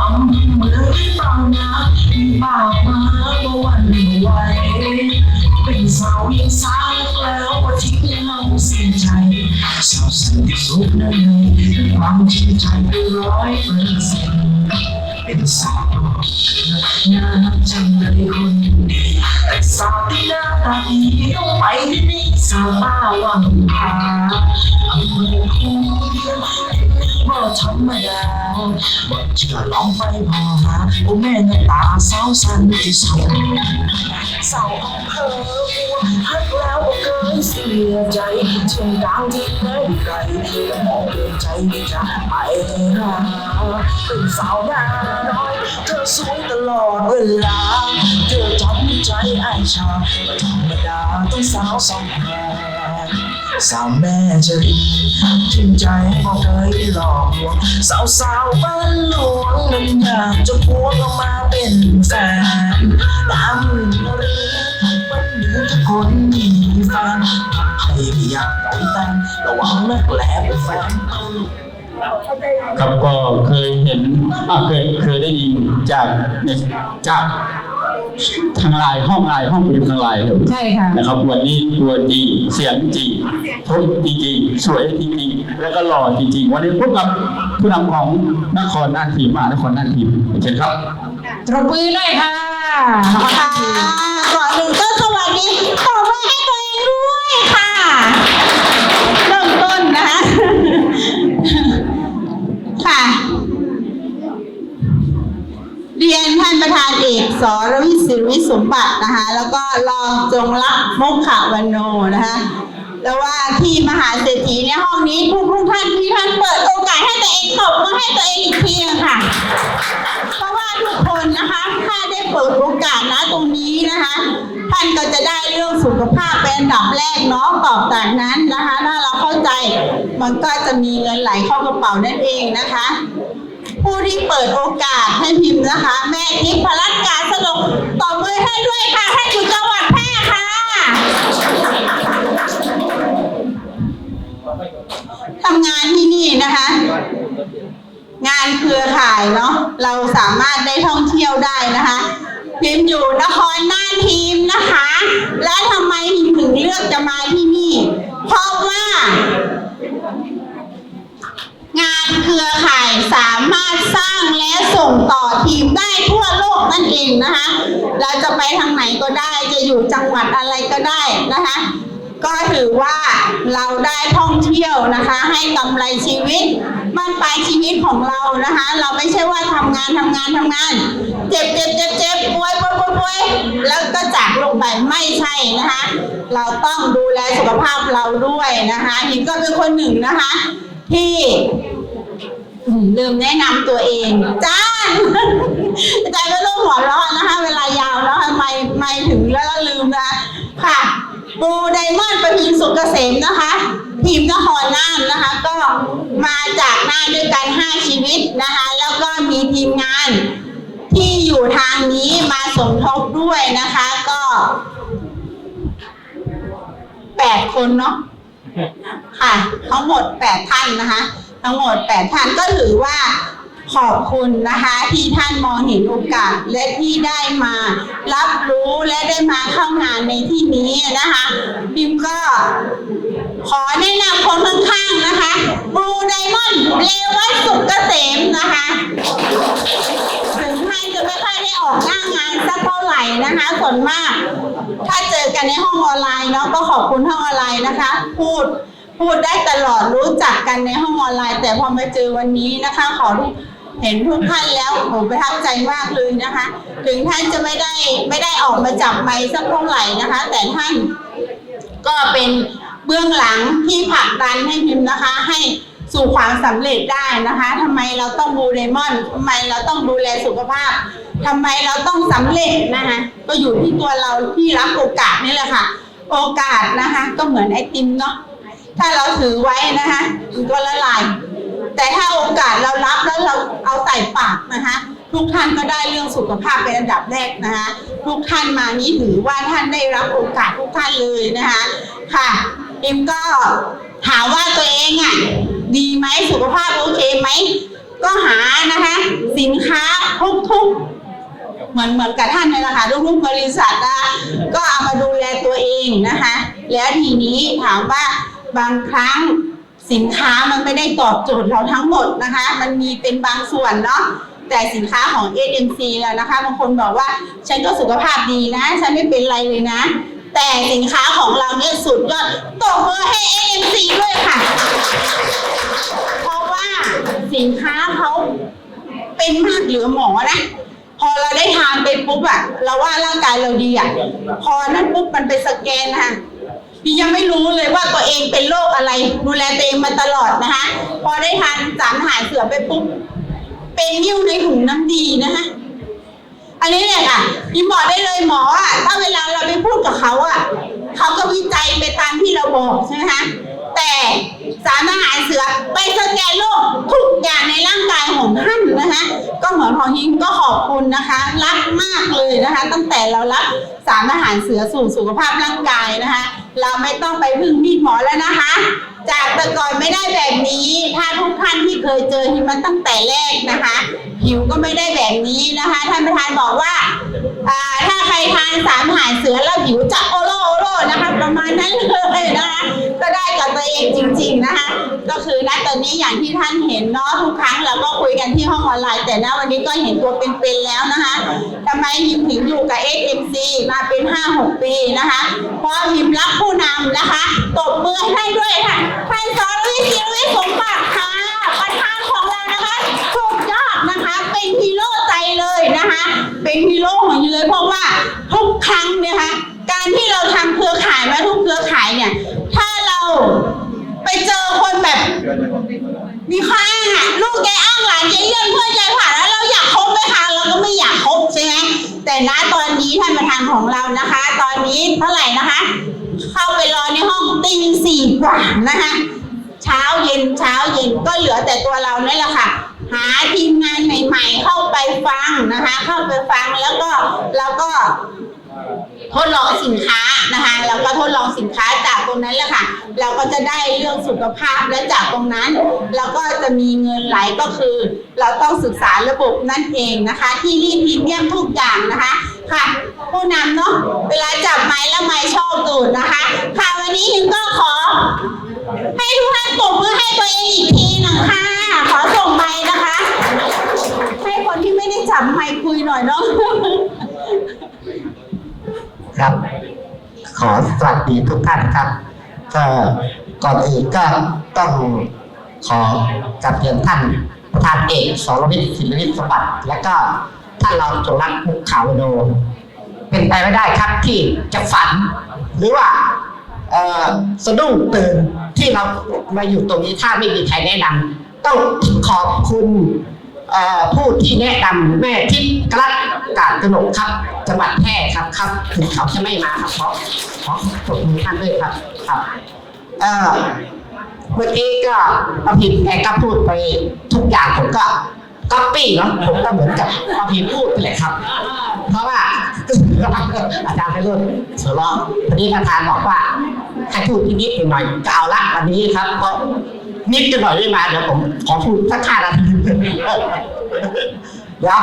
องเมือนเปล่านะมีบามาเมื่อวันไหวเป็นสาวยังสาวแล้วว่าทิ้งเราเสียใจสาวสันติสุขนั่นเลยความจริงใจร้อยเปอร์เซ็นต์เป็นสาวงามจังเลยคนดีแต่สาวที่หน้าตาดีต้องไปที่นี่สาวบ้าวังพาอำเภอคูเดียว ธรรมดาบ่เชื่อลองไปพอหาโอ้แม่หน้าตาสาวสันติสุขสาวอำเภอหักแล้วบ่เคยเสียใจเช่นดาวที่ไหนไกลและมองเดินใจจะไปหาเป็นสาวหน้าน้อยเธอสวยตลอดเวลาเธอทำใจไอ้ชาธรรมดาต้องสาวสองแพร สาวแม่จะดีทิ้งใจบอกเคยหลอกลวงสาวสาวบ้านหลวงนั้นอยากจะพวงออกมาเป็นแฟนดำนรีวันนี้ทุกคนมีแฟนใครไม่อยากต่อยแต่งระวังนักแหลเป็นแฟนครับก็เคยเห็นเคยเคยได้ยินจากจาก ทางไลน์ห้องไลน์ห้องพิมพ์ทางไลน์ครับใช่ค่ะ นะครับ วันนี้ตัวจริงเสียงจริงทุกจริงๆสวยจริงๆแล้วก็หล่อจริง ๆ วันนี้พบกับผู้นำของนครนาทีมานครนาทีมเชิญครับตรบมือเลยค่ะค่ะก่อนหนึ่งก็สวัสดีตบมือให้ตั สรวิศิริวิสมบัตินะคะแล้วก็รองจงรักมกขวันโนนะคะแล้วว่าที่มหาเศรษฐีในห้องนี้ทุกทุกท่านที่ท่านเปิดโอกาสให้ตัวเองตบมือให้ตัวเองอีกทีนึงค่ะ เพราะว่าทุกคนนะคะ ถ้าได้เปิดโอกาสนะตรงนี้นะคะ ท่านก็จะได้เรื่องสุขภาพเป็นอันดับแรกเนาะต่อจากนั้นนะคะ ถ้าเราเข้าใจมันก็จะมีเงินไหลเข้ากระเป๋านั่นเองนะคะ ผู้ที่เปิดโอกาสให้พิมพ์นะคะ แม่ทิพพลัดกาสลบต่อมือให้ด้วยค่ะให้อยู่จังหวัดแพร่ค่ะทำงานที่นี่นะคะ งานเครือข่ายเนาะเราสามารถได้ท่องเที่ยวได้นะคะพิมพ์อยู่นครน่านทีมนะคะ และทำไมพิมถึงเลือกจะมาที่นี่ เพราะว่า งานเครือข่ายสามารถสร้างและส่งต่อทีมได้ทั่วโลกนั่นเองนะคะ เราจะไปทางไหนก็ได้จะอยู่จังหวัดอะไรก็ได้นะคะ ก็ถือว่าเราได้ท่องเที่ยวนะคะ ให้กำไรชีวิตบ้านปลายชีวิตของเรานะคะ เราไม่ใช่ว่าทำงานทำงานทำงาน เจ็บเจ็บเจ็บเจ็บป่วยป่วยป่วยป่วยแล้วก็จากลงไปไม่ใช่นะคะ เราต้องดูแลสุขภาพเราด้วยนะคะหินก็เป็นคนหนึ่งนะคะ ที่ลืมแนะนำตัวเองจ้าอาจารย์ก็ต้องหัวเราะนะคะ เวลายาวแล้วทำไมไม่ถึงแล้วก็ลืมนะค่ะปูไดมอนด์ประพินสุกเกษมนะคะ ทีมนครน่านนะคะ ก็มาจากน่านด้วยกันห้าชีวิตนะคะ แล้วก็มีทีมงานที่อยู่ทางนี้มาสมทบด้วยนะคะ ก็แปดคนเนาะ ค่ะทั้งหมดแปดท่านนะคะ ทั้งหมดแปดท่านก็ถือว่าขอบคุณนะคะที่ท่านมองเห็นโอกาสและที่ได้มารับรู้และได้มาเข้างานในที่นี้นะคะบิมก็ขอแนะนำคนข้างๆนะคะบลูไดมอนด์เลวัตสุกเกษมนะคะถึงท่านจะ ไม่ค่อยได้ออกหน้างานสักเท่าไหร่นะคะส่วนมาก ถ้าเจอกันในห้องออนไลน์เนาะก็ขอบคุณห้องออนไลน์นะคะ พูดพูดได้ตลอดรู้จักกันในห้องออนไลน์ แต่พอมาเจอวันนี้นะคะ ขอทุกเห็นทุกท่านแล้วผมประทับใจมากเลยนะคะ ถึงท่านจะไม่ได้ไม่ได้ออกมาจับไมค์สักเท่าไหร่นะคะ แต่ท่านก็เป็นเบื้องหลังที่ผลักดันให้พิมพ์นะคะ ให้ สู่ความสำเร็จได้นะคะทำไมเราต้องบูเรมอนทำไมเราต้องดูแลสุขภาพทำไมเราต้องสำเร็จนะคะก็อยู่ที่ตัวเราที่รับโอกาสนี่แหละค่ะ โอกาสนะคะ ก็เหมือนไอติมเนาะถ้าเราถือไว้นะคะมันก็ละลาย แต่ถ้าโอกาสเรารับแล้วเราเอาใส่ปากนะคะทุกท่านก็ได้เรื่องสุขภาพเป็นอันดับแรกนะคะทุกท่านมานี้ถือว่าท่านได้รับโอกาสทุกท่านเลยนะคะค่ะ อ็มก็ถามว่าตัวเองอะดีไหมสุขภาพโอเคไหม ก็หานะคะ สินค้าทุกๆเหมือนเหมือนกับท่านนี่แหละคะทุกๆบริษัทนะก็เอามาดูแลตัวเองนะคะ แล้วทีนี้ถามว่าบางครั้งสินค้ามันไม่ได้ตอบโจทย์เราทั้งหมดนะคะ มันมีเป็นบางส่วนเนาะแต่สินค้าของ SMC แล้วนะคะบางคนบอกว่า ฉันก็สุขภาพดีนะ ฉันไม่เป็นไรเลยนะ แต่สินค้าของเราเนี่ยสุดยอดตบมือให้ SMC ด้วยค่ะ เพราะว่าสินค้าเขาเป็นมากเหลือหมอนะ พอเราได้ทานไปปุ๊บอะเราว่าร่างกายเราดีอะพอนั้นปุ๊บมันไปสแกนนะคะพี่ยังไม่รู้เลยว่าตัวเองเป็นโรคอะไร ดูแลตัวเองมาตลอดนะคะ พอได้ทานสารหายเสือไปปุ๊บ เป็นนิ้วในถุงน้ำดีนะคะ อันนี้เนี่ยค่ะยิมบอกได้เลยหมออะถ้าเวลาเราไปพูดกับเขาอะเขาก็วิจัยไปตามที่เราบอกใช่ไหมคะ แต่สารอาหารเสือไปสแกนโรคทุกอย่างในร่างกายของท่านนะคะก็เหมือนของยิงก็ขอบคุณนะคะรักมากเลยนะคะ ตั้งแต่เรารับสารอาหารเสือสู่สุขภาพร่างกายนะคะ เราไม่ต้องไปพึ่งมีดหมอแล้วนะคะ จากแต่ก่อนไม่ได้แบบนี้ ถ้าทุกท่านที่เคยเจอที่มันตั้งแต่แรกนะคะผิวก็ไม่ได้แบบนี้นะคะท่านประธานบอกว่าอ่าถ้าใครทานสารอาหารเสือแล้วผิวจะโอโลโอโลนะคะ ประมาณนั้นเลยนะคะก็ได้กับตัวเองจริง ๆนะคะ ก็คือณตอนนี้อย่างที่ท่านเห็นเนาะทุกครั้งเราก็คุยกันที่ห้องออนไลน์ แต่ณวันนี้ก็เห็นตัวเป็นๆแล้วนะคะทำไมยิมถึงอยู่กับ SMC มาเป็น 5-6 ปีนะคะ เพราะยิมรักผู้นำนะคะตบมือให้ด้วยค่ะท่านสอนวิศิรวิทย์สมบัติค่ะประธานของเรานะคะสุดยอดนะคะเป็นฮีโร่ใจเลยนะคะ เป็นฮีโร่ของยิมเลยเพราะว่าทุกครั้งเนยนะคะการที่เราทำเครือข่ายมาทุกเครือข่ายเนี่ยถ้า ไปเจอคนแบบ มีข้ออ้างอะลูกแกอ้างหลานแกเลื่อนเพื่อนแกผ่านแล้วเราอยากคบไหมคะเราก็ไม่อยากคบใช่ไหมแต่ณตอนนี้ท่านประธานของเรานะคะ ตอนนี้เท่าไหร่นะคะ เข้าไปรอในห้องตีสี่กว่านะคะ เช้าเย็นเช้าเย็นก็เหลือแต่ตัวเรานี่แหละค่ะหาทีมงานใหม่ ๆ เข้าไปฟังนะคะ เข้าไปฟังแล้วก็เราก็ ทดลองสินค้านะคะแล้วก็ทดลองสินค้าจากตรงนั้นแหละค่ะเราก็จะได้เรื่องสุขภาพและจากตรงนั้นเราก็จะมีเงินไหลก็คือ เราต้องศึกษาระบบนั่นเองนะคะ ที่รีพรีเมียมทุกอย่างนะคะค่ะผู้นำเนาะเวลาจับไม้แล้วไม้ชอบตูดนะคะ ค่ะวันนี้ยิงก็ขอ ให้ทุกท่านตบมือให้ตัวเองอีกทีหนึ่งค่ะขอส่งไม้นะคะ ให้คนที่ไม่ได้จับไม้คุยหน่อยเนาะ ครับ ขอสวัสดีทุกท่านครับก็ก่อนอื่นก็ต้องขอกับเรียนท่านประธานเอกสรวิทย์ศิลวิทย์สมบัติ และก็ท่านรองจงรักมุขขาวโนเป็นไปไม่ได้ครับที่จะฝัน หรือว่าสะดุ้งตื่นที่เรามาอยู่ตรงนี้ถ้าไม่มีใครแนะนำต้องขอบคุณ ผู้ที่แนะนำแม่ทิพย์กรัตกาดกนกครับ จังหวัดแพร่ครับครับถึงเขาจะไม่มาครับขอขอขอบคุณท่านด้วยครับครับเอ่อเมื่อกี้ก็ป้าพิมแกก็พูดไปทุกอย่างผมก็ก๊อปปี้เนาะผมก็เหมือนกับป้าพิมพูดไปเลยครับ เพราะว่าอาจารย์ไปรุ่นหัวเราะพอดีประธานบอกว่าให้พูดนิดหน่อยก็เอาละวันนี้ครับเพราะ นิดจะหน่อยไม่มาเดี๋ยวผมขอพูดสักห้านาทีเดี๋ยว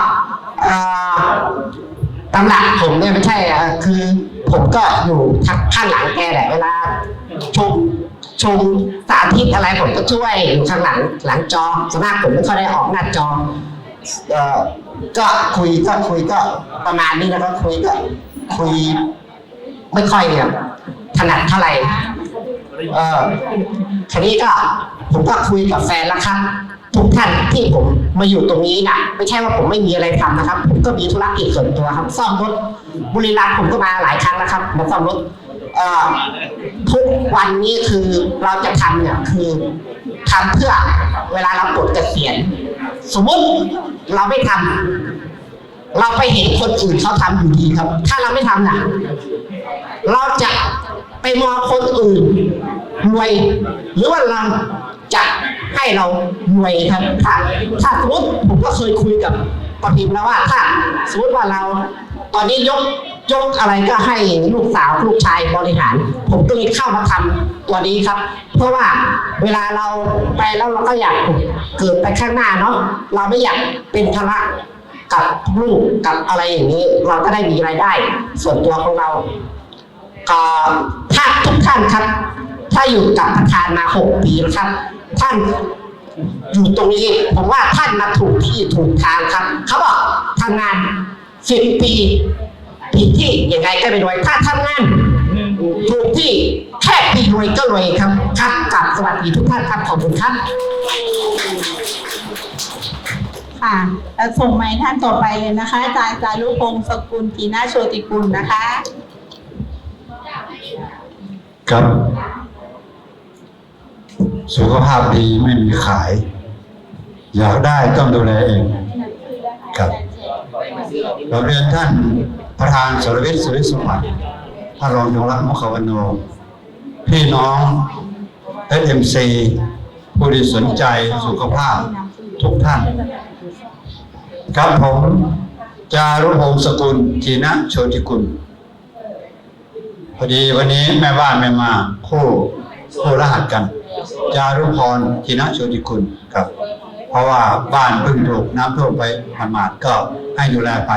ตำหลักผมเนี่ยไม่ใช่คือผมก็อยู่ข้างหลังแกแหละเวลาชมชมสาธิตอะไรผมก็ช่วยอยู่ข้างหลังหลังจอส่วนมากผมไม่ค่อยได้ออกหน้าจอเอ่อก็คุยก็คุยก็ประมาณนี้แล้วก็คุยก็คุย ไม่ค่อยเนี่ยถนัดเท่าไหร่เออทีนี้ก็ ผมก็คุยกับแฟนแล้วครับ ทุกท่านที่ผมมาอยู่ตรงนี้นะไม่ใช่ว่าผมไม่มีอะไรทำนะครับ ผมก็มีธุรกิจส่วนตัวครับซ่อมรถบุรีรัมย์ผมก็มาหลายครั้งแล้วครับมาซ่อมรถทุกวันนี้คือเราจะทำเนี่ยคือทำเพื่อเวลาเราปลดเกษียณสมมติเราไม่ทำเราไปเห็นคนอื่นเขาทำอยู่ดีครับ ถ้าเราไม่ทำน่ะเราจะไปมองคนอื่นรวยหรือว่าเรา จะให้เรารวยครับถ้าถ้าสมมติผมก็เคยคุยกับปพิมแล้วว่า ถ้าสมมติว่าเราตอนนี้ยกยกอะไรก็ให้ลูกสาวลูกชายบริหาร ผมก็เลยเข้ามาทำตัวนี้ครับ เพราะว่าเวลาเราไปแล้วเราก็อยากเกิดไปข้างหน้าเนาะเราไม่อยากเป็นภาระกับลูกกับอะไรอย่างนี้ เราก็ได้มีรายได้ ส่วนตัวของเราก็ถ้าทุกท่านครับ ถ้าอยู่กับประธานมาหกปีแล้วครับ ท่านอยู่ตรงนี้ผมว่าท่านมาถูกที่ถูกทางครับ เขาบอกทำงานสิบปีผิดที่ยังไงก็ไม่รวยถ้าทำงานถูกที่แค่ปีรวยก็รวยครับครับกับสวัสดีทุกท่านครับขอบคุณครับค่ะแล้วส่งไม้ท่านต่อไปเลยนะคะอาจารย์จารุพงศ์สกุลกีนาโชติกุลนะคะ ครับ สุขภาพดีไม่มีขาย อยากได้ต้องดูแลเองครับเราเรียนท่านประธานสรวิทย์สุริสมบัติท่านรองยงรักมุขวันโน พี่น้อง SMC ผู้ที่สนใจสุขภาพทุกท่าน ครับผม จารุพงศ์สกุลจีนะโชติกุล พอดีวันนี้แม่บ้านไม่มาคู่คู่รหัสกัน จารุพรจินะโชติคุณครับ เพราะว่าบ้านเพิ่งถูกน้ำท่วมไปหมาดๆก็ให้ดูแลไป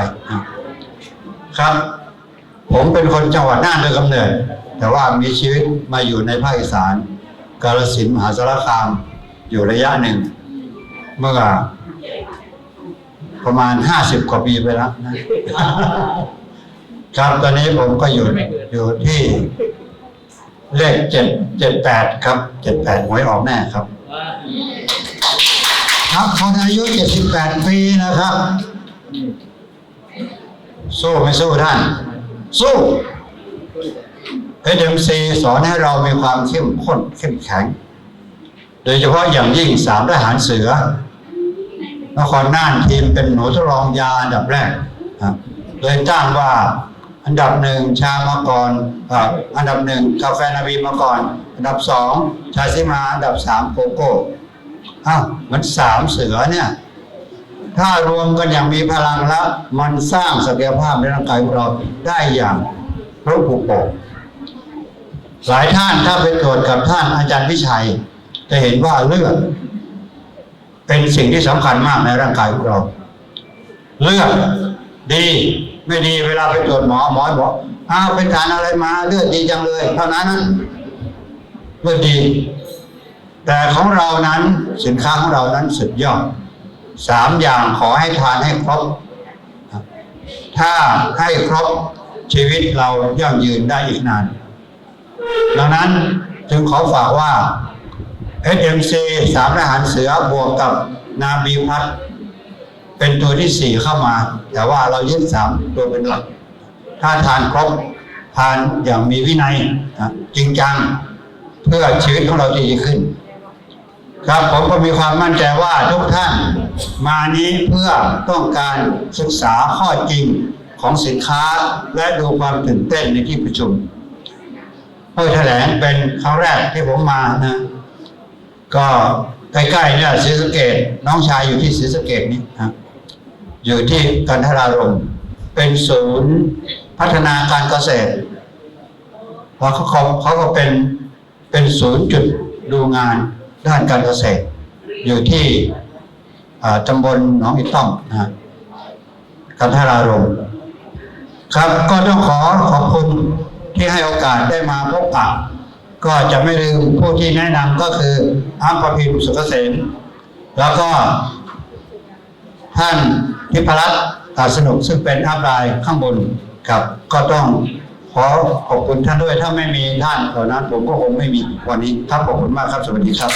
ครับ ผมเป็นคนจังหวัดน่านโดยกำเนิด แต่ว่ามีชีวิตมาอยู่ในภาคอีสาน กาฬสินมหาสารคามอยู่ระยะหนึ่ง เมื่อประมาณห้าสิบกว่าปีไปแล้วนะครับตอนนี้ผมก็อยู่อยู่ที่ เลขเจ็ดเจ็ดแปดครับเจ็ดแปดหวยออกแน่ครับ ครับคนอายุเจ็ดสิบแปดปีนะครับ สู้ไม่สู้ท่าน สู้เอ็มซีสอนให้เรามีความเข้มข้นเข้มแข็ง โดยเฉพาะอย่างยิ่งสามทหารเสือนครน่านทีมเป็นหนูทดลองยาอันดับแรกเลยจ้างว่า อันดับหนึ่งชามาก่อนอันดับหนึ่งกาแฟนาบีมาก่อน อันดับสองชาซิมา อันดับสามโกโก้อ้าวมันสามเสือเนี่ย ถ้ารวมกันอย่างมีพลังแล้วมันสร้างศักยภาพในร่างกายของเราได้อย่างระผูโปกหลายท่านถ้าไปตรวจกับท่านอาจารย์พิชัย จะเห็นว่าเลือดเป็นสิ่งที่สำคัญมากในร่างกายของเรา เลือดดี ไม่ดีเวลาไปตรวจหมอหมอบอกอ้าวไปทานอะไรมาเลือดดีจังเลย เท่านั้นนะเลือดดี แต่ของเรานั้นสินค้าของเรานั้นสุดยอดสามอย่างขอให้ทานให้ครบ ถ้าให้ครบชีวิตเรายั่งยืนได้อีกนาน ดังนั้นจึงขอฝากว่า SMC สามทหารเสือบวกกับนาบีพัฒน์ เป็นตัวที่สี่เข้ามา แต่ว่าเรายึดสามตัวเป็นหลัก ถ้าทานครบทานอย่างมีวินัยนะจริงจังเพื่อชีวิตของเราจะดีขึ้น ครับผมก็มีความมั่นใจว่าทุกท่านมานี้เพื่อต้องการศึกษาข้อจริงของสินค้าและดูความตื่นเต้นในที่ประชุมเพื่อแถลงเป็นครั้งแรกที่ผมมานะ ก็ใกล้ๆเนี่ยศรีสะเกดน้องชายอยู่ที่ศรีสะเกดนี่ครับ อยู่ที่กันทรารมเป็นศูนย์พัฒนาการเกษตรเพราะเขาเขาเขาก็เป็นเป็นศูนย์จุดดูงานด้านการเกษตร อยู่ที่อ่าตำบลหนองอีต้อมนะกันทรารมครับก็ต้องขอขอบคุณที่ให้โอกาสได้มาพบปะก็จะไม่ลืมผู้ที่แนะนำก็คืออัมพพิมพ์สุขเกษมแล้วก็ท่าน ทิพรัตน์ตาสนุกซึ่งเป็นอัพไลน์ข้างบนครับ ก็ต้องขอขอบคุณท่านด้วยถ้าไม่มีท่านเหล่านั้น ผมก็คงไม่มีวันนี้ครับขอบคุณมากครับสวัสดีครับ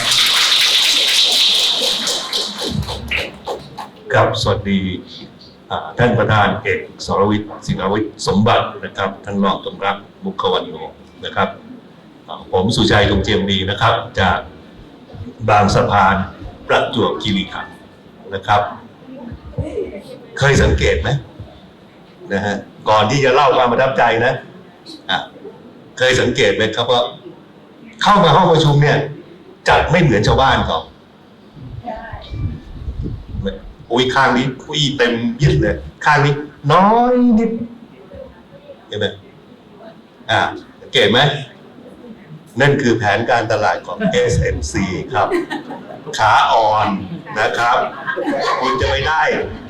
ครับสวัสดีท่านประธานเอกสรวิทย์สิงหวิทย์สมบัตินะครับท่านรองตรงรักมุขวันโนนะครับผมสุชัยตรงเจียมดีนะครับ จากบางสะพานประจวบคีรีขันธ์นะครับ เคยสังเกตไหมนะฮะก่อนที่จะเล่าความประทับใจนะอะเคยสังเกตไหมครับว่าเข้ามาห้องประชุมเนี่ย จัดไม่เหมือนชาวบ้านเขาอุ้ยข้างนี้คุยเต็มยึดเลย ข้างนี้ น้อยนิดใช่ไหมอ่าสังเกตไหมนั่นคือแผนการตลาดของ SMC ครับ ขาอ่อนนะครับ คุณจะไปได้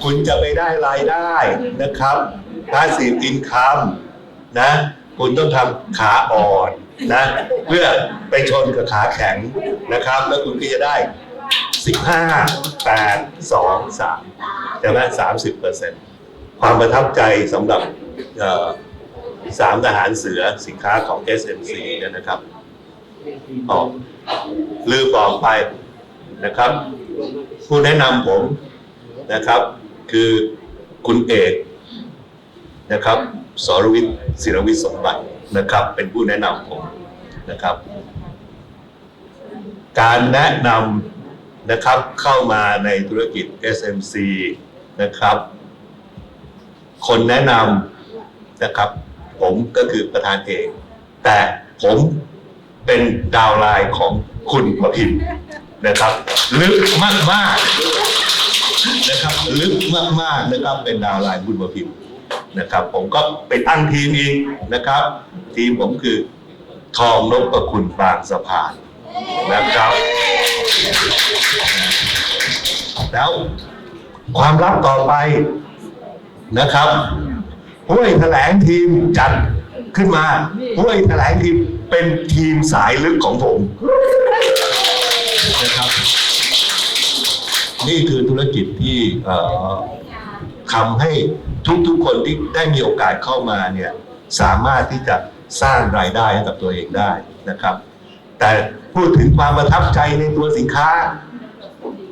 คุณจะไปได้รายได้นะครับ passive income นะ คุณต้องทำขาอ่อนนะ เพื่อไปชนกับขาแข็งนะครับ แล้วคุณก็จะได้15 8 2 3ใช่ไหม30เปอร์เซ็นต์ความประทับใจสำหรับสามทหารเสือสินค้าของ SMC เนี่ยนะครับออกลืมบอกไปนะครับ ผู้แนะนำผมนะครับ คือคุณเอกนะครับสรวิทย์ศิรวิทย์สมบัตินะครับ เป็นผู้แนะนำผมนะครับ การแนะนำนะครับเข้ามาในธุรกิจ SMC นะครับ คนแนะนำนะครับ ผมก็คือประธานเองแต่ผมเป็นดาวไลน์ของคุณประพิมพ์ นะครับ ลึกมากมากนะครับ ลึกมากมากนะครับ เป็นดาวไลน์คุณประพิมพ์นะครับ ผมก็ไปตั้งทีมอีกนะครับ ทีมผมคือทองนพประคุณบางสะพานนะครับ แล้วความลับต่อไปนะครับห้วยแถลงทีมจัดขึ้นมาห้วยแถลงทีมเป็นทีมสายลึกของผม นะครับ นี่คือธุรกิจที่ทำให้ทุกๆคนที่ได้มีโอกาสเข้ามาเนี่ยสามารถที่จะสร้างรายได้ให้กับตัวเองได้นะครับ แต่พูดถึงความประทับใจในตัวสินค้า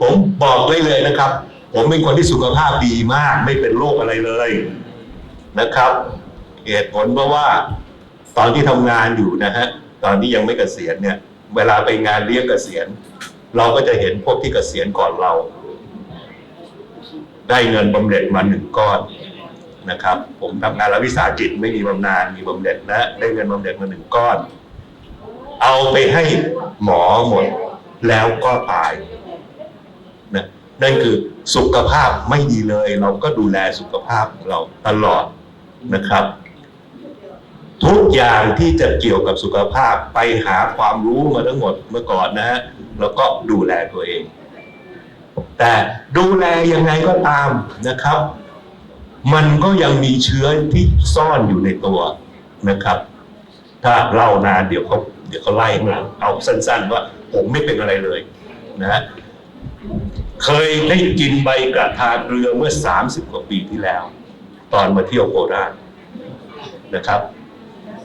ผมบอกได้เลยนะครับ ผมเป็นคนที่สุขภาพดีมาก ไม่เป็นโรคอะไรเลยนะครับเหตุผลเพราะว่าตอนที่ทำงานอยู่นะฮะตอนที่ยังไม่เกษียณเนี่ย เวลาไปงานเลี้ยงเกษียณ เราก็จะเห็นพวกที่เกษียณก่อนเรา ได้เงินบำเหน็จมาหนึ่งก้อนนะครับ ผมทำงานรัฐวิสาหกิจไม่มีบำนาญมีบำเหน็จนะได้เงินบำเหน็จมาหนึ่งก้อน เอาไปให้หมอหมดแล้วก็ตายนะนั่นคือสุขภาพไม่ดีเลย เราก็ดูแลสุขภาพเราตลอดนะครับ ทุกอย่างที่จะเกี่ยวกับสุขภาพไปหาความรู้มาทั้งหมดเมื่อก่อนนะฮะ แล้วก็ดูแลตัวเอง แต่ดูแลยังไงก็ตามนะครับ มันก็ยังมีเชื้อที่ซ่อนอยู่ในตัวนะครับ ถ้าเล่านานเดี๋ยวเขาเดี๋ยวเขาไล่ข้างหลังเอาสั้น ๆ ว่าผมไม่เป็นอะไรเลยนะฮะเคยได้กินใบกระทาเกลือเมื่อ 30 กว่าปีที่แล้ว ตอนมาเที่ยวโคราชนะครับ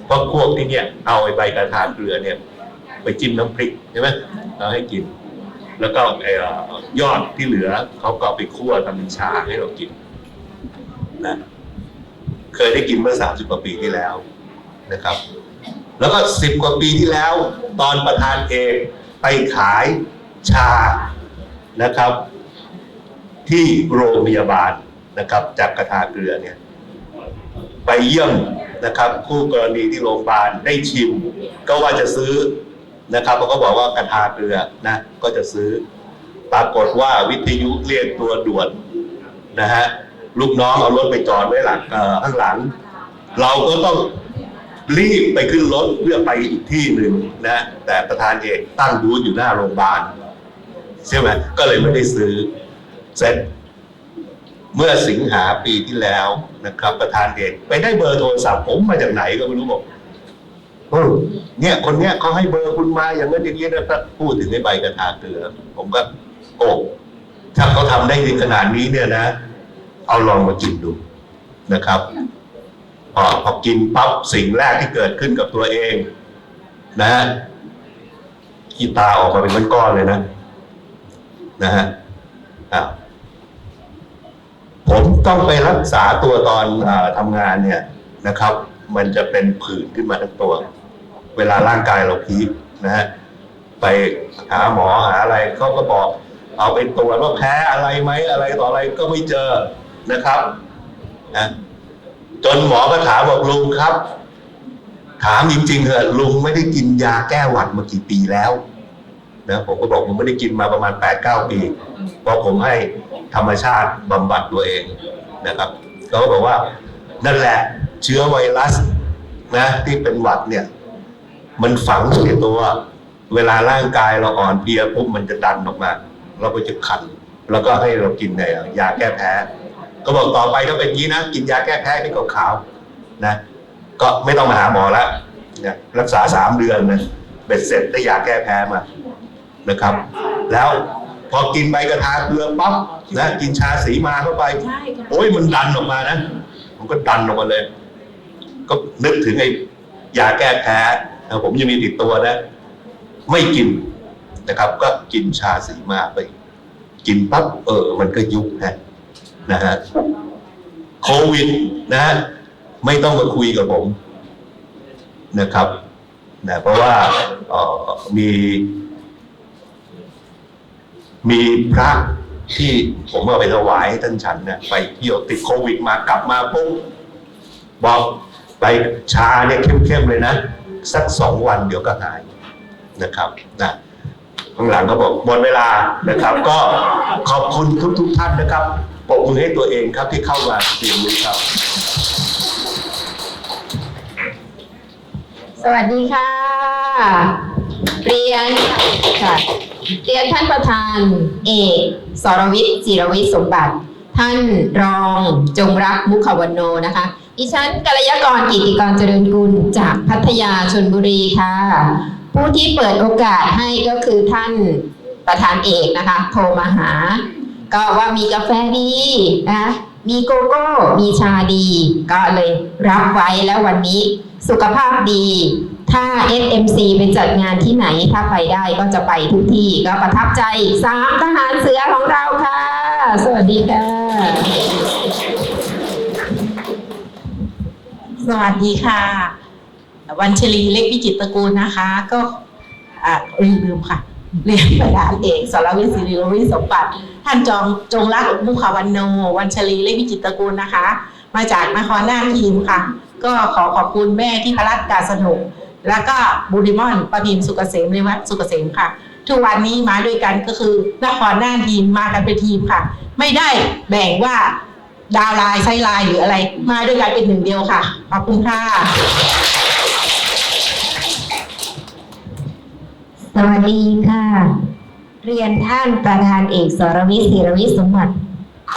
เพราะพวกที่เนี่ยเอาไอ้ใบกระทาเกลือเนี่ย ไปจิ้มน้ำพริกใช่ไหมเราให้กิน แล้วก็ไอ้เอ่อยอดที่เหลือเขาก็ไปคั่วทำเป็นชาให้เรากินนะเคยได้กินเมื่อ30กว่าปีที่แล้วนะครับ แล้วก็10กว่าปีที่แล้ว ตอนประธานเอกไปขายชานะครับ ที่โรงพยาบาลนะครับ จากกระทาเกลือเนี่ย ไปเยี่ยมนะครับ คู่กรณีที่โรงพยาบาลได้ชิม ก็ว่าจะซื้อ นะครับเขาก็บอกว่ากระทาเกลือนะก็จะซื้อ ปรากฏว่าวิทยุเรียกตัวด่วนนะฮะลูกน้องเอารถไปจอดไว้หลังเอ่อข้างหลัง เราก็ต้องรีบไปขึ้นรถเพื่อไปอีกที่หนึ่งนะแต่ประธานเอกตั้งบูธอยู่หน้าโรงพยาบาลใช่ไหมก็เลยไม่ได้ซื้อเสร็จเมื่อสิงหาปีที่แล้วนะครับ ประธานเอกไปได้เบอร์โทรศัพท์ผมมาจากไหนก็ไม่รู้บอก เออเนี่ยคนเนี้ยเขาให้เบอร์คุณมาอย่างนั้นอย่างนี้นะครับพูดถึงในใบกระทาเกลือ ผมก็โอ้ถ้าเขาทำได้ถึงขนาดนี้เนี่ยนะ เอาลองมากินดูนะครับพอพอกินปั๊บสิ่งแรกที่เกิดขึ้นกับตัวเอง นะฮะขี้ตาออกมาเป็นก้อนๆเลยนะ นะฮะอะผมต้องไปรักษาตัวตอนอทำงานเนี่ยนะครับ มันจะเป็นผื่นขึ้นมาทั้งตัว เวลาร่างกายเราพีคนะฮะไปหาหมอหาอะไรเขาก็บอก เอาไปตรวจว่าแพ้อะไรไหมอะไรต่ออะไรก็ไม่เจอนะครับนะจนหมอก็ถามบอกลุงครับ ถามจริงๆเถอะลุงไม่ได้กินยาแก้หวัดมากี่ปีแล้วนะผมก็บอกผมไม่ได้กินมาประมาณ8ปดเก้าปีเพราะผมให้ธรรมชาติบำบัดตัวเองนะครับเขาก็บอกว่านั่นแหละเชื้อไวรัสนะที่เป็นหวัดเนี่ย มันฝังอยู่ในตัว เวลาร่างกายเราอ่อนเพลียปุ๊บมันจะดันออกมา เราก็จะคัน แล้วก็ให้เรากินเนี่ยยาแก้แพ้ ก็บอกต่อไปถ้าเป็นยี้นะกินยาแก้แพ้ที่ขาวๆนะ ก็ไม่ต้องมาหาหมอล้วนะรักษาสามเดือนนะเบ็ดเสร็จได้ยาแก้แพ้มานะครับ แล้วพอกินใบกระทาเกลือปั๊บนะกินชาสีมาเข้าไป โอ้ยมันดันออกมานะ มันก็ดันออกมาเลย ก็นึกถึงไอ้ยาแก้แพ้ ผมยังมีติดตัวนะ ไม่กินนะครับ ก็กินชาสีมาไป กินปั๊บเออ มันก็ยุบฮะนะฮะโควิดนะฮะไม่ต้องมาคุยกับผมนะครับนะเพราะว่าออมีมีพระที่ผมเอาไปถวายให้ท่านฉันเนี่ยไปเที่ยวติดโควิดมากลับมาปุ๊บบอกไปชาเนี่ยเข้มๆเลยนะ สักสองวันเดี๋ยวก็หายนะครับนะข้างหลังก็บอกหมดเวลานะครับ ก็ขอบคุณทุกๆท่านนะครับปรบมือให้ตัวเองครับที่เข้ามาเรียนรู้ครับ สวัสดีค่ะเรียนค่ะเรียนท่านประธานเอกสรวิทย์จิรวิทย์สมบัติ ท่านรองจงรักมุขวันโนนะคะดิฉันกัลยากรกิติกรเจริญกุลจากพัทยาชนบุรีค่ะ ผู้ที่เปิดโอกาสให้ก็คือท่านประธานเอกนะคะ โทรมาหา ก็ว่ามีกาแฟดีนะมีโกโก้ มีชาดี ก็เลยรับไว้แล้ววันนี้สุขภาพดี ถ้า SMC ไปจัดงานที่ไหนถ้าไปได้ก็จะไปทุกที่ ก็ประทับใจสามทหารเสือของเราค่ะ สวัสดีค่ะ สวัสดีค่ะ วันชลีเล็กวิจิตตระกูลนะคะ ก็อ่าลืมค่ะเรียนประธานเอกสรวิศิริรวิสมบัติ ท่านจองจงรักมุขวันโน วันชลีเล็กวิจิตตระกูลนะคะ มาจากนครนาทีมค่ะ ก็ขอขอบคุณแม่ที่พรัตกาสนุกแล้วก็บุริมอนประพิมพ์สุกเกษมเรวัตสุกเกษมค่ะ ทุกวันนี้มาด้วยกันก็คือนครนาทีมมากันเป็นทีมค่ะ ไม่ได้แบ่งว่า ดาวไลน์ไซไลน์หรืออะไร มาด้วยกันเป็นหนึ่งเดียวค่ะขอบคุณค่ะสวัสดีค่ะ เรียนท่านประธานเอกสรวิศิรวิสมบัติ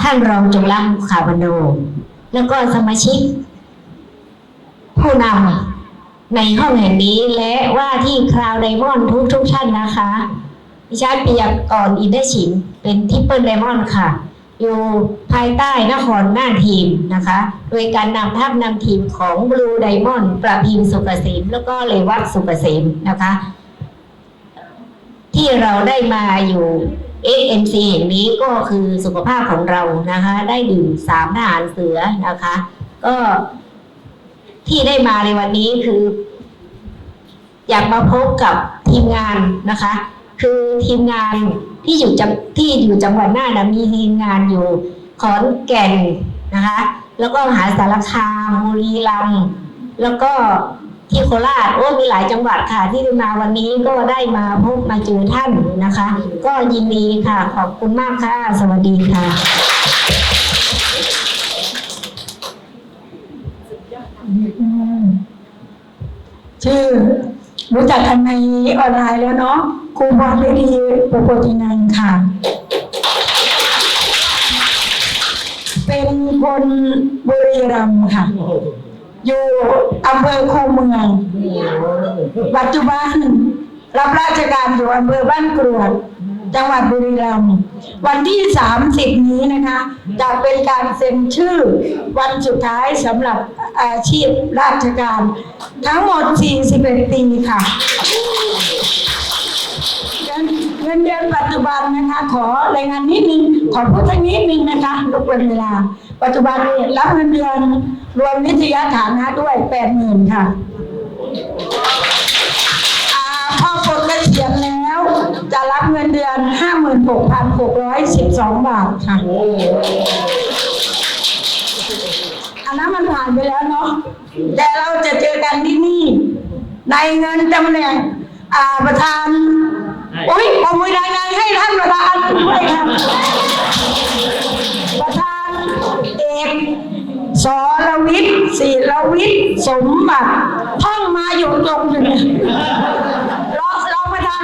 ท่านรองจงรักมุขาวันโนแล้วก็สมาชิก ผู้นำในห้องแห่งนี้และว่าที่คราวไดมอนทุกทุกท่านนะคะดิฉันเปียกก่อนอินเดชินเป็นทิปเปิลไดมอนค่ะ อยู่ภายใต้นครหน้าทีมนะคะ โดยการนำทัพนำทีมของบลูไดมอนด์ประพิมพ์สุกเกษมแล้วก็เลวัตสุกเกษมนะคะ ที่เราได้มาอยู่ SMC แห่งนี้ก็คือสุขภาพของเรานะคะ ได้ดื่มสามทหารเสือนะคะ ก็ที่ได้มาในวันนี้คือ อยากมาพบกับทีมงานนะคะ คือทีมงาน ที่อยู่จังที่อยู่จังหวัดน่านนะมีทีมงานอยู่ขอนแก่นนะคะ แล้วก็มหาสารคามบุรีรัมย์แล้วก็ที่โคราชโอ้มีหลายจังหวัดค่ะ ที่มาวันนี้ก็ได้มาพบมาเจอท่านนะคะ ก็ยินดีค่ะ ขอบคุณมากค่ะ สวัสดีค่ะชื่อ รู้จักกันในออนไลน์แล้วเนาะครูบอลฤดีโปโปตินันค่ะ เป็นคนบุรีรัมย์ค่ะ อยู่อำเภอคูเมือง ปัจจุบันรับราชการอยู่อำเภอบ้านกรวด จังหวัดบุรีรัมย์วันที่ 30 นี้นะคะจะเป็นการเซ็นชื่อวันสุดท้ายสำหรับอาชีพราชการ ทั้งหมด 41 ปีค่ะเงินเดือนปัจจุบันนะคะขอรายงานนิดนึงขอพูดสักนิดนึงนะคะรบกวนเวลา ปัจจุบันนี้รับเงินเดือนรวมนิตยฐานะด้วย 80,000 ค่ะ จะรับเงินเดือน 56,612 บาทค่ะ อันนั้นมันผ่านไปแล้วเนาะ แต่เราจะเจอกันที่นี่ ในเงินตำแหน่งประธานอุ้ยปรบมือดังๆให้ท่านประธานด้วยค่ะประธานเอกสรวิวิทย์ศิรวิทย์สมบัติท่องมาอยู่ตรงอยู่เนี่ย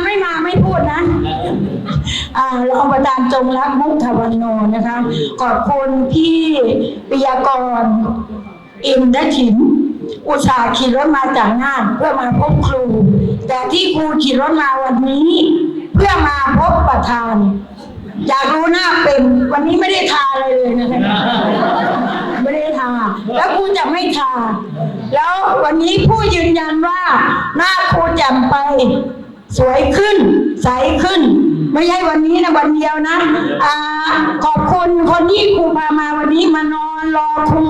ไม่มาไม่พูดนะอ่ารองประธานจงรักมุกทวันโนนะคะ ขอบคุณพี่ปิยากร อินทฉิมอุตสาห์ขี่รถมาจากน่านเพื่อมาพบครู แต่ที่ครูขี่รถมาวันนี้ เพื่อมาพบประธาน อยากรู้หน้าเป็นวันนี้ไม่ได้ทาอะไรเลยนะคะไม่ได้ทา แล้วครูจะไม่ทา แล้ววันนี้ผู้ยืนยันว่าหน้าครูแจ่มไป สวยขึ้น ใสขึ้น ไม่ใช่วันนี้นะวันเดียวนะอ่าขอบคุณคนที่ครูพามาวันนี้มานอนรอครู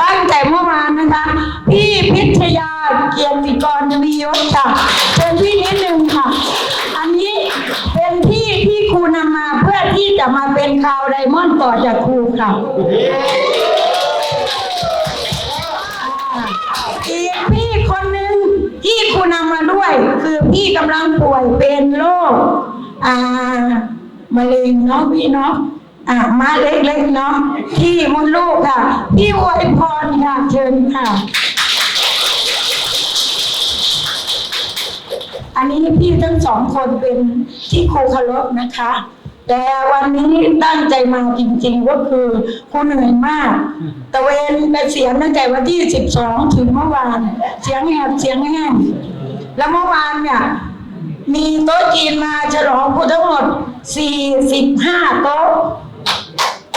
ตั้งแต่เมื่อวานนะคะ พี่พิทยาเกียรติกรมียศค่ะเป็นพี่นิดนึงค่ะ อันนี้เป็นพี่ที่ครูนำมาเพื่อที่จะมาเป็นข่าวไดมอนด์ต่อจากครูค่ะอีกพี่คนหนึ่งที่คุณน คือพี่กำลังป่วยเป็นโรคอ่ามะเร็งเนาะพี่เนาะอ่ามาเล็กๆเนาะที่มดลูกค่ะ พี่อวยพรค่ะเชิญค่ะ อันนี้พี่ทั้งสองคนเป็นที่ครูเคารพนะคะแต่วันนี้ตั้งใจมาจริงๆ ก็คือครูเหนื่อยมาก ตะเวนไปเสียงตั้งแต่วันที่ 12 ถึงเมื่อวาน เสียงแหบเสียงแห้ง แล้วเมื่อวานเนี่ยมีโต๊ะจีนมาฉลองครูทั้งหมด 45 โต๊ะ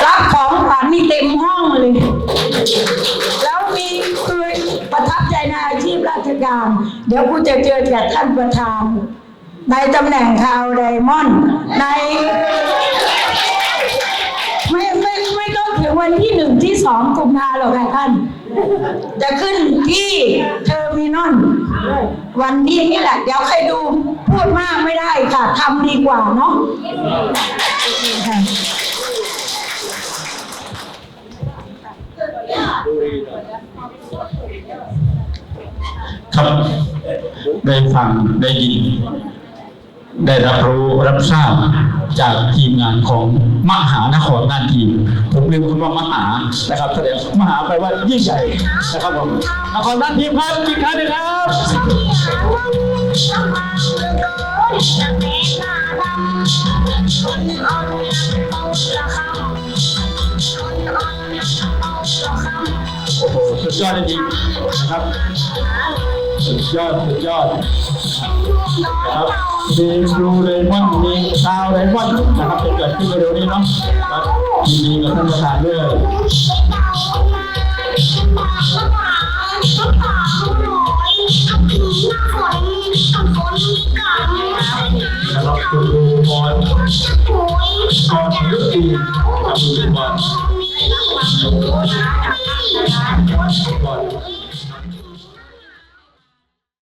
รับของขวัญนี่เต็มห้องเลย แล้วมีคือประทับใจในอาชีพราชการ เดี๋ยวกูจะเจอกับท่านประธาน ในตำแหน่งข่าวไดมอนด์ในไม่ไม่ไม่ต้องถึงวันที่หนึ่งที่สองกุมภาหรอกค่ะท่าน จะขึ้นที่เทอร์มินอลวันนี้นี่แหละ เดี๋ยวใครดูพูดมากไม่ได้ค่ะทำดีกว่าเนาะครับได้ฟังได้ยิน ได้รับรู้รับทราบจากทีมงานของมหานครน่านทีม ผมเรียกคุณว่ามหานะครับแสดงมหาแปลว่ายิ่งใหญ่นะครับผมนครน่านทีมครับอีกครั้งหนึงครับโอ้โหสุดยอดจริงๆนะครับสุดยอดสุดยอดนะครับ มีดูเรมอนมีซาวเรมอนนะครับจะเกิดขึ้นเร็วๆนี้เนาะยินดีกับท่านประธานด้วยนะครับคุณดูบอลก่อนยุตินะครับคุณดูบอล